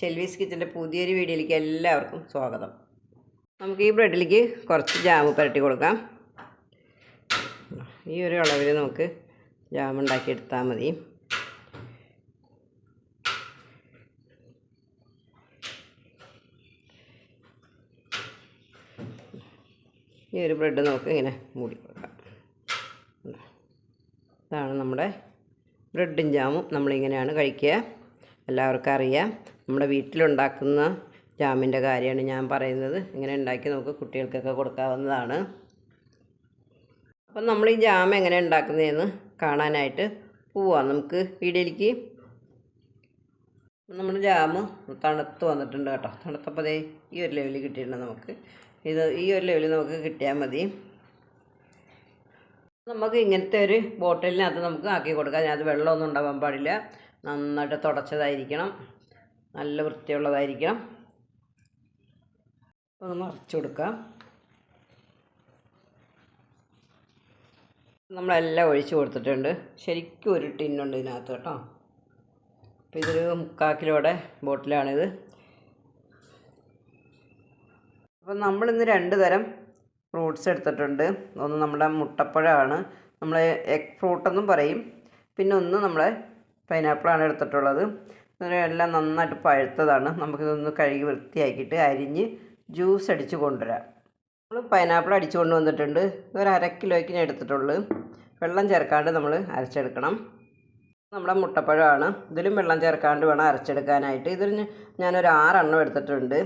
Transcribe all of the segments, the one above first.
ഷെൽവീസ് കിച്ചന്റെ പുതിയൊരു വീഡിയോയിലേക്ക് എല്ലാവർക്കും സ്വാഗതം. നമുക്ക് ഈ ബ്രെഡിലേക്ക് കുറച്ച് ജാമ് പുരട്ടി കൊടുക്കാം. ഈ ഒരു അളവിൽ നമുക്ക് ജാം ഉണ്ടാക്കിയെടുത്താൽ മതി. ഈ ഒരു ബ്രെഡ് നമുക്ക് ഇങ്ങനെ മൂടി കൊടുക്കാം. ഇതാണ് നമ്മുടെ ബ്രെഡും ജാമും നമ്മളിങ്ങനെയാണ് കഴിക്കുക. എല്ലാവർക്കും അറിയാം. നമ്മുടെ വീട്ടിലുണ്ടാക്കുന്ന ജാമിന്റെ കാര്യമാണ് ഞാൻ പറയുന്നത്. ഇങ്ങനെ ഉണ്ടാക്കി നമുക്ക് കുട്ടികൾക്കൊക്കെ കൊടുക്കാവുന്നതാണ്. അപ്പം നമ്മൾ ഈ ജാം എങ്ങനെ ഉണ്ടാക്കുന്നതെന്ന് കാണാനായിട്ട് പോവാം. നമുക്ക് വീഡിയോയിലേക്ക് നമ്മുടെ ജാം തണുത്ത് വന്നിട്ടുണ്ട് കേട്ടോ. തണുത്തപ്പോൾ ദേ ഈ ഒരു ലെവലിൽ കിട്ടിയിട്ടുണ്ട് നമുക്ക്. ഇത് ഈ ഒരു ലെവലിൽ നമുക്ക് കിട്ടിയാൽ മതി. നമുക്ക് ഇങ്ങനത്തെ ഒരു ബോട്ടിലിനകത്ത് നമുക്ക് ആക്കി കൊടുക്കാം. അത് വെള്ളമൊന്നും ഉണ്ടാവാൻ പാടില്ല. നന്നായിട്ട് തുടച്ചതായിരിക്കണം. നല്ല വൃത്തിയുള്ളതായിരിക്കണം. അപ്പോൾ നമ്മൾ മറിച്ച് കൊടുക്കാം. നമ്മളെല്ലാം ഒഴിച്ചു കൊടുത്തിട്ടുണ്ട്. ശരിക്കും ഒരു ടിന്നുണ്ട് ഇതിനകത്ത് കേട്ടോ. അപ്പോൾ ഇതൊരു മുക്കാൽ കിലോയുടെ ബോട്ടിലാണിത്. അപ്പം നമ്മളിന്ന് രണ്ട് തരം ഫ്രൂട്ട്സ് എടുത്തിട്ടുണ്ട്. ഒന്ന് നമ്മുടെ മുട്ടപ്പഴമാണ്. നമ്മൾ എഗ് ഫ്രൂട്ടെന്നും പറയും. പിന്നെ ഒന്ന് നമ്മളെ പൈനാപ്പിളാണ് എടുത്തിട്ടുള്ളത്. എല്ലാം നന്നായിട്ട് പഴുത്തതാണ്. നമുക്കിതൊന്ന് കഴുകി വൃത്തിയാക്കിയിട്ട് അരിഞ്ഞ് ജ്യൂസ് അടിച്ച് കൊണ്ടുവരാം. നമ്മൾ പൈനാപ്പിൾ അടിച്ചു കൊണ്ട് വന്നിട്ടുണ്ട്. ഒരു അര കിലോയ്ക്ക് ഞാൻ എടുത്തിട്ടുള്ളൂ. വെള്ളം ചേർക്കാണ്ട് നമ്മൾ അരച്ചെടുക്കണം. നമ്മുടെ മുട്ടപ്പഴമാണ്. ഇതിലും വെള്ളം ചേർക്കാണ്ട് വേണം അരച്ചെടുക്കാനായിട്ട്. ഇതിൽ ഞാനൊരു ആറെണ്ണം എടുത്തിട്ടുണ്ട്.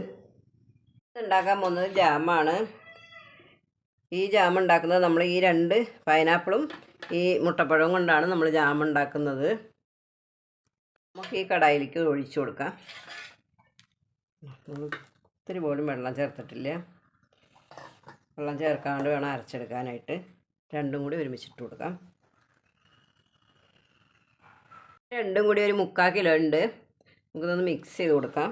ഉണ്ടാക്കാൻ പോകുന്നത് ജാമാണ്. ഈ ജാം ഉണ്ടാക്കുന്നത് നമ്മൾ ഈ രണ്ട് പൈനാപ്പിളും ഈ മുട്ടപ്പഴവും കൊണ്ടാണ് നമ്മൾ ജാം ഉണ്ടാക്കുന്നത്. നമുക്ക് ഈ കടായിലേക്ക് ഒഴിച്ചു കൊടുക്കാം. ഒത്തിരി പോലും വെള്ളം ചേർത്തിട്ടില്ല. വെള്ളം ചേർക്കാണ്ട് വേണം അരച്ചെടുക്കാനായിട്ട്. രണ്ടും കൂടി ഒരുമിച്ചിട്ട് കൊടുക്കാം. രണ്ടും കൂടി ഒരു മുക്കാൽ കിലോ ഉണ്ട്. നമുക്കിതൊന്ന് മിക്സ് ചെയ്ത് കൊടുക്കാം.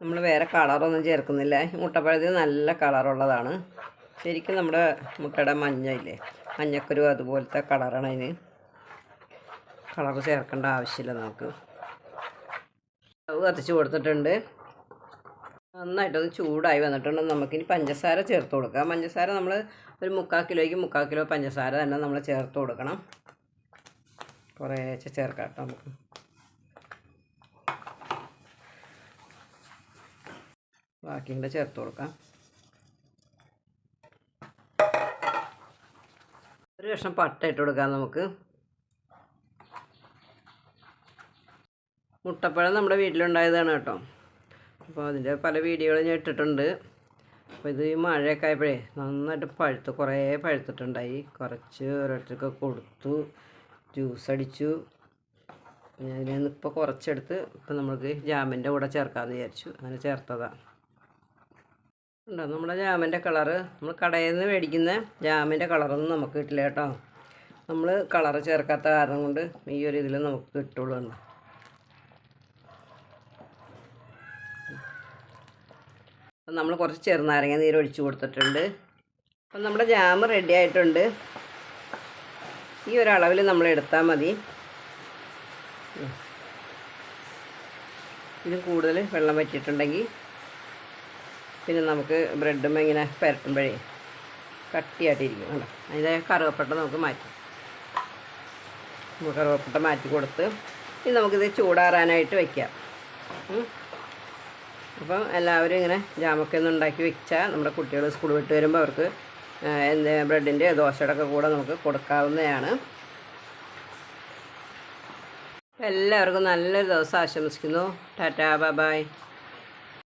നമ്മൾ വേറെ കളറൊന്നും ചേർക്കുന്നില്ല. മുട്ടപ്പഴത്തിൽ നല്ല കളറുള്ളതാണ് ശരിക്കും നമ്മുടെ മുട്ടയുടെ മഞ്ഞയില്ലേ? മഞ്ഞക്കുരു അതുപോലത്തെ കളറാണ് അതിന്. കളർ ചേർക്കേണ്ട ആവശ്യമില്ല നമുക്ക്. കത്തിച്ച് കൊടുത്തിട്ടുണ്ട്. നന്നായിട്ടൊന്ന് ചൂടായി വന്നിട്ടുണ്ട്. നമുക്കിനി പഞ്ചസാര ചേർത്ത് കൊടുക്കാം. പഞ്ചസാര നമ്മൾ ഒരു മുക്കാൽ കിലോയ്ക്ക് മുക്കാൽ കിലോ പഞ്ചസാര തന്നെ നമ്മൾ ചേർത്ത് കൊടുക്കണം. കുറേശ്ശെ ചേർക്കാം കേട്ടോ നമുക്ക്. ബാക്കി കൂടെ ചേർത്ത് കൊടുക്കാം. കഷ്ണം പട്ട ഇട്ട് കൊടുക്കാം നമുക്ക്. മുട്ടപ്പഴം നമ്മുടെ വീട്ടിലുണ്ടായതാണ് കേട്ടോ. അപ്പോൾ അതിന്റെ പല വീഡിയോകളും ഞാൻ ഇട്ടിട്ടുണ്ട്. അപ്പോൾ ഇത് ഈ മഴയൊക്കെ ആയപ്പോഴേ നന്നായിട്ട് പഴുത്ത് കുറേ പഴുത്തിട്ടുണ്ടായി. കുറച്ച് ഓരോരുത്തർക്ക് കൊടുത്തു ജ്യൂസ് അടിച്ചു. ഞാൻ ഇപ്പോൾ കുറച്ചെടുത്ത് ഇപ്പം നമുക്ക് ജാമിന്റെ കൂടെ ചേർക്കാമെന്ന് വിചാരിച്ചു. അങ്ങനെ ചേർത്തതാണ് ഉണ്ടോ? നമ്മുടെ ജാമിന്റെ കളറ്. നമ്മൾ കടയിൽ നിന്ന് മേടിക്കുന്ന ജാമിന്റെ കളറൊന്നും നമുക്ക് കിട്ടില്ല കേട്ടോ. നമ്മൾ കളറ് ചേർക്കാത്ത കാരണം കൊണ്ട് ഈ ഒരു ഇതിൽ നമുക്ക് കിട്ടുള്ളൂ ഉണ്ട് അപ്പം നമ്മൾ കുറച്ച് ചെറുനാരങ്ങ നീര് ഒഴിച്ച് കൊടുത്തിട്ടുണ്ട്. അപ്പം നമ്മുടെ ജാം റെഡി ആയിട്ടുണ്ട്. ഈ ഒരളവിൽ നമ്മൾ എടുത്താൽ മതി. ഇത് കൂടുതൽ വെള്ളം വറ്റിയിട്ടുണ്ടെങ്കിൽ പിന്നെ നമുക്ക് ബ്രെഡും ഇങ്ങനെ പുരട്ടുമ്പോഴേ കട്ടിയായിട്ടിരിക്കും കണ്ടോ? അതിന്റെ കറുവപ്പട്ട നമുക്ക് മാറ്റാം. കറുവപ്പട്ട മാറ്റി കൊടുത്ത് ഇനി നമുക്കിത് ചൂടാറാനായിട്ട് വയ്ക്കാം അപ്പം എല്ലാവരും ഇങ്ങനെ ജാമൊക്കെ ഒന്ന് ഉണ്ടാക്കി വെച്ചാൽ നമ്മുടെ കുട്ടികൾ സ്കൂൾ വിട്ട് വരുമ്പോൾ അവർക്ക് എന്ത് ബ്രെഡിന്റെ ദോശയുടെ ഒക്കെ കൂടെ നമുക്ക് കൊടുക്കാവുന്നതാണ്. എല്ലാവർക്കും നല്ലൊരു ദിവസം ആശംസിക്കുന്നു. Tata bye.